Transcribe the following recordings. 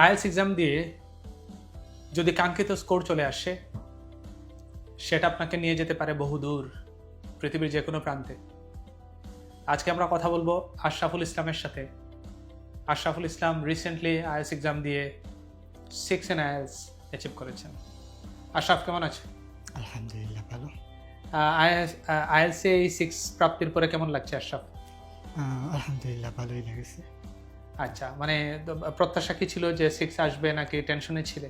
IELTS exam দিয়ে যদি কাঙ্ক্ষিত স্কোর চলে আসে সেটা আপনাকে নিয়ে যেতে পারে বহুদূর পৃথিবীর যে কোনো প্রান্তে। আজকে আমরা কথা বলব আশরাফুল ইসলামের সাথে। Ashraful Islam recently IELTS exam দিয়ে সিক্স এন আইএলস অ্যাচিভ করেছেন। আশরাফ কেমন আছে? আলহামদুলিল্লাহ ভালো। আইএলসে এই সিক্স প্রাপ্তির পরে কেমন লাগছে আশরাফ? আলহামদুলিল্লাহ ভালোই লেগেছে। আচ্ছা মানে প্রত্যাশা কি ছিল যে সিক্স আসবে নাকি টেনশনে ছিলে?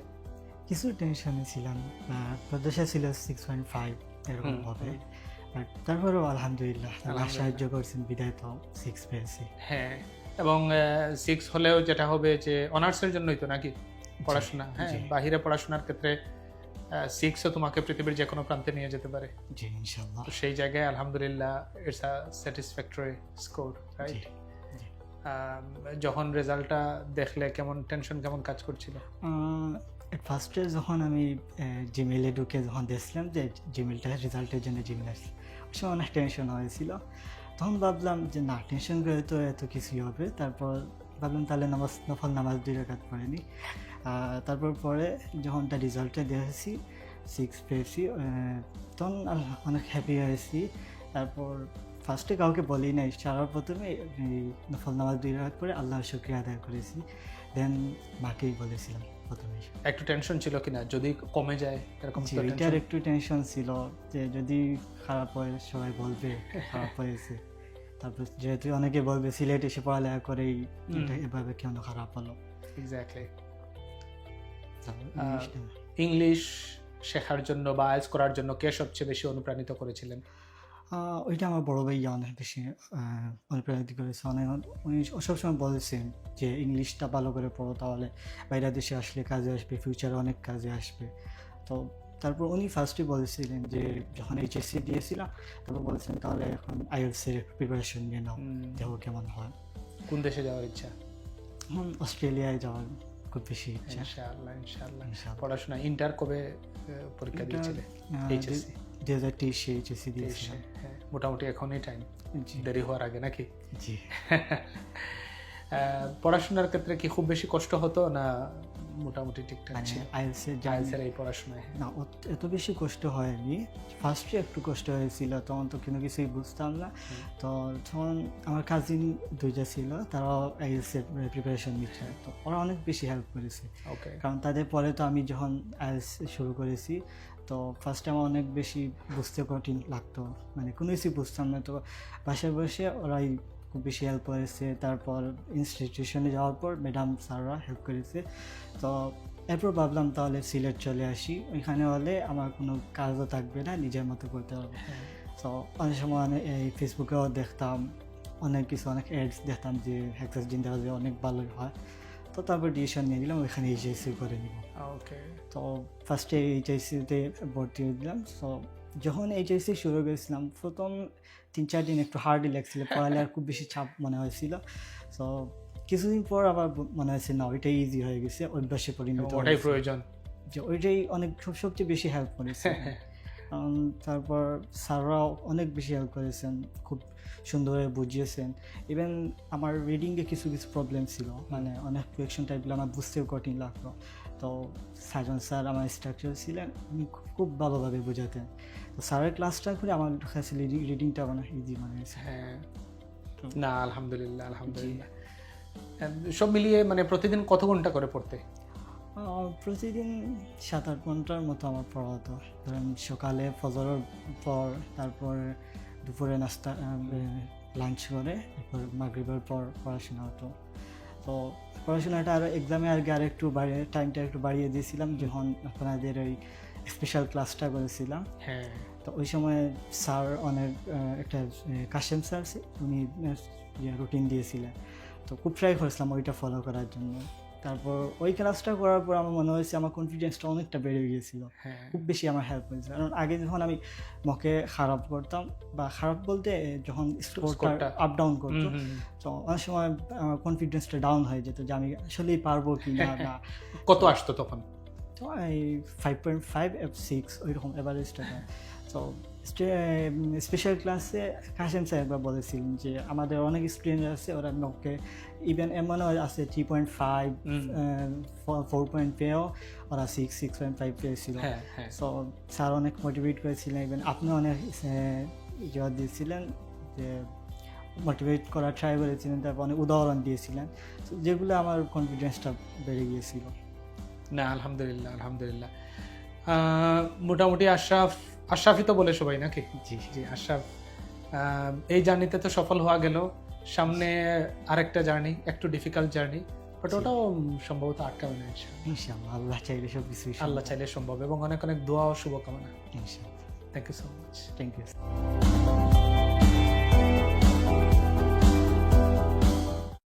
কিছু টেনশনে ছিলাম। প্রত্যাশা ছিল সিক্স পয়েন্ট ফাইভ এরকম হবে। তারপরেও আলহামদুলিল্লাহ আল্লাহ সাহায্য করছেন বিদায় তো সিক্স পেয়েছি। হ্যাঁ এবং সিক্স হলেও যেটা হবে যে অনার্সের জন্যই তো নাকি পড়াশোনা? হ্যাঁ বাহিরে পড়াশোনার ক্ষেত্রে সিক্সও তোমাকে পৃথিবীর যে কোনো প্রান্তে নিয়ে যেতে পারে। জি সেই জায়গায় আলহামদুলিল্লাহ it's a satisfactory score right যখন রেজাল্টটা দেখলে কেমন টেনশন কেমন কাজ করছিল? ফার্স্টে যখন আমি জিমেলে ঢুকে যখন দেখছিলাম যে জিমেলটা রেজাল্টের জন্য জিমেল আসছে সময় অনেক টেনশন হয়েছিল। তখন ভাবলাম যে না টেনশন করে তো এত কিছুই হবে। তারপর ভাবলাম তাহলে নামাজ, নফল নামাজ দুই রাকাত পড়েনি তারপর পরে যখন তার রেজাল্টটা দেখেছি সিক্স পেয়েছি তখন অনেক হ্যাপি হয়েছি। তারপর ফার্স্টে কাউকে বলি নাই সারার প্রথমে এই নফল নামাজ দুই রাকাত পরে আল্লাহর শুক্রিয়া আদায় করেছি দেন মাকেই বলেছিলাম প্রথমে। একটু টেনশন ছিল কিনা? যদি কমে যায় এরকম tension- একটু টেনশন ছিল যে যদি খারাপ হয় সবাই বলবে খারাপ হয়েছে। তারপর যেহেতু অনেকে বলবে সিলেট এসে পড়ালেখা করেই এভাবে কেন খারাপ হলো? এক্স্যাক্টলি ইংলিশ শেখার জন্য বা আইএলস করার জন্য কে সবচেয়ে বেশি অনুপ্রাণিত করেছিলেন? ওইটা আমার বড় ভাই অনেক বেশি অনুপ্রাণিত করেছে অনেক উনি সবসময় বলেছেন যে ইংলিশটা ভালো করে পড়ো তাহলে বাইরে দেশে আসলে কাজে আসবে ফিউচারে অনেক কাজে আসবে। তো তারপর উনি ফার্স্টে বলেছিলেন যে যখন এইচএসসি দিয়েছিলাম তারপর বলেছেন তাহলে এখন আইএলসের প্রিপারেশন নিয়ে নাও দেখো কেমন হয়। কোন দেশে যাওয়ার ইচ্ছা? এখন অস্ট্রেলিয়ায় যাওয়ার খুব বেশি ইচ্ছা। ইনশাআল্লাহ ইনশাআল্লাহ। ইনশাআল্লাহ। পড়াশোনা ইন্টার কবে পরীক্ষা দিয়েছিলে? এইচএসসি দু হাজার তেইশে এইচএসসি দিয়েছিলাম হ্যাঁ মোটামুটি এখনই টাইম দেরি হওয়ার আগে নাকি? জি। পড়াশোনার ক্ষেত্রে কি খুব বেশি কষ্ট হতো না মোটামুটি ঠিকঠাক ছিল? আইএলসের আইএলসের এই পড়াশোনায় না অত- এত বেশি কষ্ট হয়নি। ফার্স্টে একটু কষ্ট হয়েছিল তখন তো কোনো কিছুই বুঝতাম না। তো তখন আমার কাজিন দুইটা ছিল তারাও আইএলসের প্রিপারেশন নিচ্ছে। তো ওরা অনেক বেশি হেল্প করেছে। ওকে কারণ তাদের পরে তো আমি যখন আইএলস শুরু করেছি তো ফার্স্টে আমার অনেক বেশি বুঝতে কঠিন লাগতো। মানে কোনো কিছু বুঝতাম না। তো বাসায় বসে ওরাই খুব বেশি হেল্প করেছে। তারপর ইনস্টিটিউশনে যাওয়ার পর ম্যাডাম স্যাররা হেল্প করেছে। তো এরপর ভাবলাম তাহলে সিলেট চলে আসি। ওইখানে হলে আমার কোনো কাজও থাকবে না নিজের মতো করতে হবে। তো অনেক সময় অনেক- এই ফেসবুকেও দেখতাম অনেক কিছু অনেক অ্যাডস দেখতাম যে হ্যাক্সাস যায় অনেক ভালোই হয়। তো তারপর ডিসিশন নিয়ে নিলাম ওইখানে এইচএসসি করে নিব। ওকে তো ফার্স্টে এইচআইসিতে ভর্তি হয়ে দিলাম সো যখন এইচআইসি শুরু করেছিলাম প্রথম তিন চার দিন একটু হার্ডই লাগছিল পড়ালে আর খুব বেশি চাপ মনে হয়েছিল। সো কিছুদিন পর আবার মনে হয়েছে না ওইটাই ইজি হয়ে গেছে অভ্যাসে পরিণত ওটাই প্রয়োজন। যে ওইটাই অনেক সবচেয়ে বেশি হেল্প করেছে। তারপর স্যাররাও অনেক বেশি হেল্প করেছেন খুব সুন্দরভাবে বুঝিয়েছেন। ইভেন আমার রিডিংয়ে কিছু কিছু প্রবলেম ছিল মানে অনেক কোয়েকশন টাইপগুলো আমার বুঝতেও কঠিন লাগতো। তো সাজন স্যার আমার স্ট্রাকচার ছিলেন উনি খুব ভালোভাবে বোঝাতেন। তো স্যারের ক্লাসটা করে আমার কাছে রিডিংটা অনেক ইজি মনে হয়েছে। হ্যাঁ। না আলহামদুলিল্লাহ আলহামদুলিল্লাহ। সব মিলিয়ে মানে প্রতিদিন কত ঘণ্টা করে পড়তে? প্রতিদিন সাত আট ঘণ্টার মতো আমার পড়া হতো। ধরেন সকালে ফজরের পর তারপর দুপুরে নাস্তা লাঞ্চ করে তারপর মাগরিবের পর পড়াশোনা হতো। তো পড়াশোনাটা আরও এক্সামে আর কি আর একটু বাড়িয়ে টাইমটা একটু বাড়িয়ে দিয়েছিলাম যখন আপনাদের ওই স্পেশাল ক্লাসটা করেছিলাম। হ্যাঁ। তো ওই সময় স্যার অনেক একটা কাশেম স্যার উনি রুটিন দিয়েছিলেন। তো খুব ট্রাই করেছিলাম ওইটা ফলো করার জন্য। তারপর ওই ক্লাসটা করার পর আমার মনে হয়েছে আমার কনফিডেন্সটা অনেকটা বেড়ে গিয়েছিল। হ্যাঁ। খুব বেশি আমার হেল্প হয়েছে কারণ আগে যখন আমি মকে খারাপ করতাম বা খারাপ বলতে যখন স্কোরটা। আপ ডাউন করতো। তো অনেক সময় আমার কনফিডেন্সটা ডাউন হয়ে যেত যে আমি আসলেই পারব কি না না কত আসতো তখন? তো এই ফাইভ পয়েন্ট ফাইভ এফ সিক্স ওইরকম এভারেজটা তো স্পেশাল ক্লাসে কাশেম স্যার একবার বলেছিলেন যে আমাদের অনেক স্টুডেন্ট আছে ওরা নকে ইভেন এমনও আছে three point five. Four point পেয়েও ওরা সিক্স সিক্স পয়েন্ট ফাইভ পেয়েছিল। হ্যাঁ হ্যাঁ। সো স্যার অনেক মোটিভেট করেছিলেন ইভেন আপনি অনেক ইয়ে দিয়েছিলেন যে মোটিভেট করার ট্রাই করেছিলেন তারপর অনেক উদাহরণ দিয়েছিলেন। যেগুলো আমার কনফিডেন্সটা বেড়ে গিয়েছিল। না আলহামদুলিল্লাহ আলহামদুলিল্লাহ। মোটামুটি আশরাফ আশরাফই তো বলে সবাই নাকি? জি। জি আশরাফ। এই জার্নিতে তো সফল হওয়া গেল। সামনে আরেকটা জার্নি একটু ডিফিকাল্ট জার্নি বাট ওটাও সম্ভবত আটকাবে না ইনশাআল্লাহ। ইনশাআল্লাহ আল্লাহ চাইলে সব কিছু আল্লাহ চাইলে সম্ভব এবং অনেক অনেক দোয়া ও শুভকামনা। ইনশাআল্লাহ। Thank you so much thank you